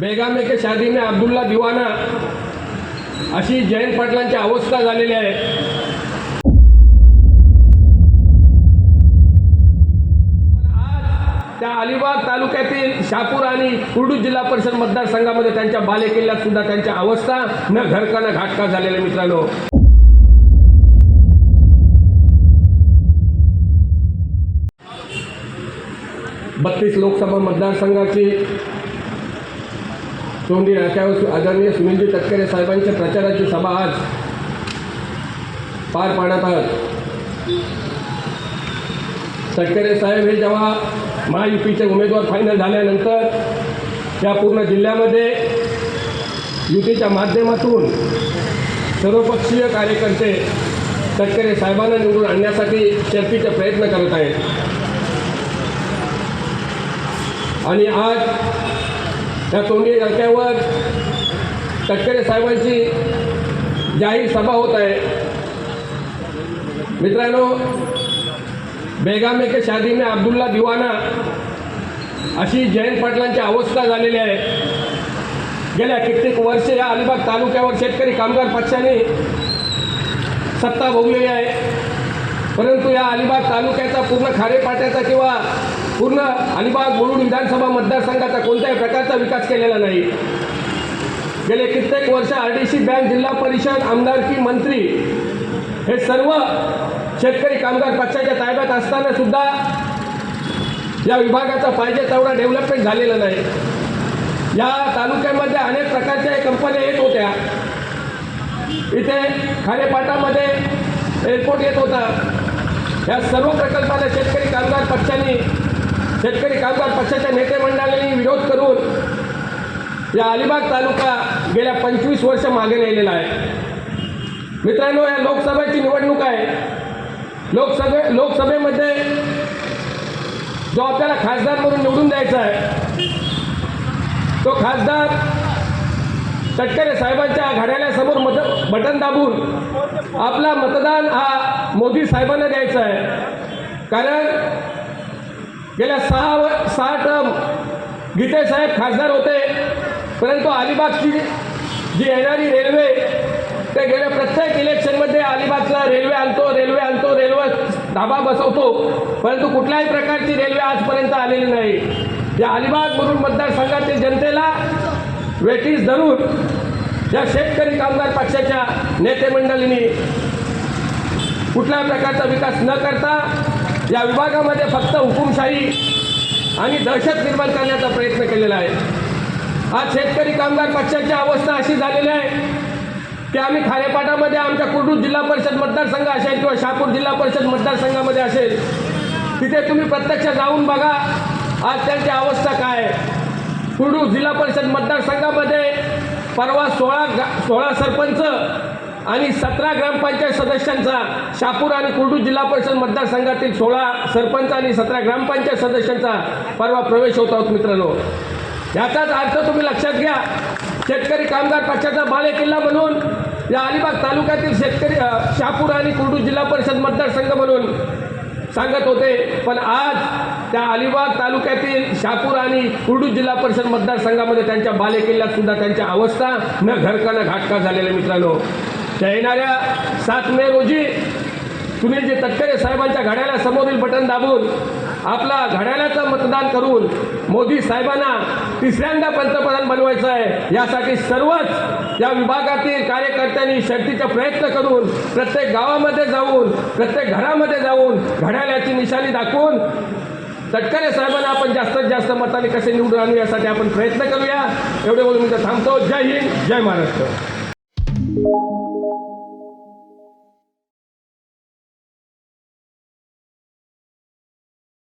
बेगामे के शादी में अब्दुल्ला दिवाना अशी जयंत पाटलांची अवस्था झालेली आहे. त्या अलिबाग तालुक्यातील शापूर आणि कुर्डू जिल्हा परिषद मतदारसंघामध्ये त्यांच्या बालेकिल्ल्यात सुद्धा त्यांच्या अवस्था न घरका न घाटका झालेल्या मित्रांनो. बत्तीस लोकसभा मतदारसंघाची तोंडी नाक्यावर आदरणीय सुनीलजी तटकरे साहेबांच्या प्रचाराची सभा आज पार पाडत आहोत. तटकरे साहेब हे जेव्हा महायुतीचे उमेदवार फायनल झाल्यानंतर या पूर्ण जिल्ह्यामध्ये युतीच्या माध्यमातून सर्वपक्षीय कार्यकर्ते तटकरे साहेबांना निवडून आणण्यासाठी शर्तीचे प्रयत्न करत आहेत. आणि आज त्या तोंडी रस्त्यावर तटकरे साहेबांची जाहीर सभा होत आहे. मित्रांनो बेगामे के शादी में अब्दुल्ला दिवाना अशी जयंत पाटलांची अवस्था झालेली आहे. गेल्या कित्येक वर्ष या अलिबाग तालुक्यावर शेतकरी कामगार पक्षाने सत्ता भोगलेली आहे. परंतु या अलिबाग तालुक्याचा पूर्ण खारेपाट्याचा किंवा पूर्ण अलिबाग मुरुड विधानसभा मतदारसंघाचा कोणत्याही प्रकारचा विकास केलेला नाही. गेले कित्येक वर्ष आर डी सी बँक जिल्हा परिषद आमदारकी मंत्री हे सर्व शेतकरी कामगार पक्षाच्या ताब्यात असताना सुद्धा या विभागाचा पाहिजे तेवढा डेव्हलपमेंट झालेला नाही. या तालुक्यामध्ये अनेक प्रकारच्या कंपन्या येत होत्या. इथे खारेपाटामध्ये एअरपोर्ट येत होता. या सर्व प्रकल्पाला शेतकरी कामगार पक्षांनी शेतकरी कामगार पक्षाच्या नेते मंडळांनी विरोध करून या अलिबाग तालुका गेल्या पंचवीस वर्ष मागे नेलेला आहे. मित्रांनो या लोकसभेची निवडणूक आहे. लोकसभे लोकसभेमध्ये जो आपल्याला खासदार म्हणून निवडून द्यायचा आहे तो खासदार तटकरे साहेबांच्या घड्याळ्यासमोर मत बटन दाबून आपला मतदान हा मोदी साहेबांना द्यायचा आहे. कारण गेल्या सहा व सहा टर्म गीते साहेब खासदार होते. परंतु अलिबागची जी येणारी रेल्वे ते गेल्या प्रत्येक इलेक्शनमध्ये अलिबागला रेल्वे आणतो रेल्वे आणतो रेल्वे धाबा बसवतो. परंतु कुठल्याही प्रकारची रेल्वे आजपर्यंत आलेली नाही. या अलिबाग म्हणून मतदारसंघातील जनतेला वेटीस धरून या शेतकरी कामगार पक्षाच्या नेते मंडळींनी कुठल्याही प्रकारचा विकास न करता या विभागामध्ये फक्त हुकुमशाही आणि दहशत निर्माण करण्याचा प्रयत्न केलेला आहे. आज शेतकरी कामगार पक्षाची अवस्था अशी झालेली आहे की आम्ही खारेपाटामध्ये आमच्या कुर्डू जिल्हा परिषद मतदारसंघ असेल किंवा शहापूर जिल्हा परिषद मतदारसंघामध्ये असेल तिथे तुम्ही प्रत्यक्ष जाऊन बघा आज त्यांची अवस्था काय आहे. जिल्हा परिषद मतदारसंघामध्ये परवा सोळा सोळा सरपंच आणि सतरा ग्रामपंचायत सदस्यांचा शापूर आणि कुर्डू जिल्हा परिषद मतदारसंघातील सोळा सरपंच आणि सतरा ग्रामपंचायत सदस्यांचा परवा प्रवेश होत आहोत मित्रांनो. याचाच अर्थ तुम्ही लक्षात घ्या शेतकरी कामगार पक्षाचा बालेकिल्ला म्हणून या अलिबाग तालुक्यातील शेतकरी शापूर आणि कुर्डू जिल्हा परिषद मतदारसंघ म्हणून सांगत होते. पण आज त्या अलिबाग तालुक्यातील शापूर आणि कुर्डू जिल्हा परिषद मतदारसंघामध्ये त्यांच्या बालेकिल्ल्यात सुद्धा त्यांच्या अवस्था न घरका न घाटका झालेल्या मित्रांनो. त्या येणाऱ्या सात मे रोजी सुनीलजी तटकरे साहेबांच्या घड्याला समोरील बटन दाबून आपला घड्याळाचं मतदान करून मोदी साहेबांना तिसऱ्यांदा पंतप्रधान बनवायचं आहे यासाठी सर्वच या विभागातील कार्यकर्त्यांनी शर्तीचा प्रयत्न करून प्रत्येक गावामध्ये जाऊन प्रत्येक घरामध्ये जाऊन घड्याळाची निशाणी दाखवून तटकरे साहेबांना आपण जास्तीत जास्त मताने कसे निवडून आणू यासाठी आपण प्रयत्न करूया. एवढे बोलून थांबतो. जय हिंद जय महाराष्ट्र.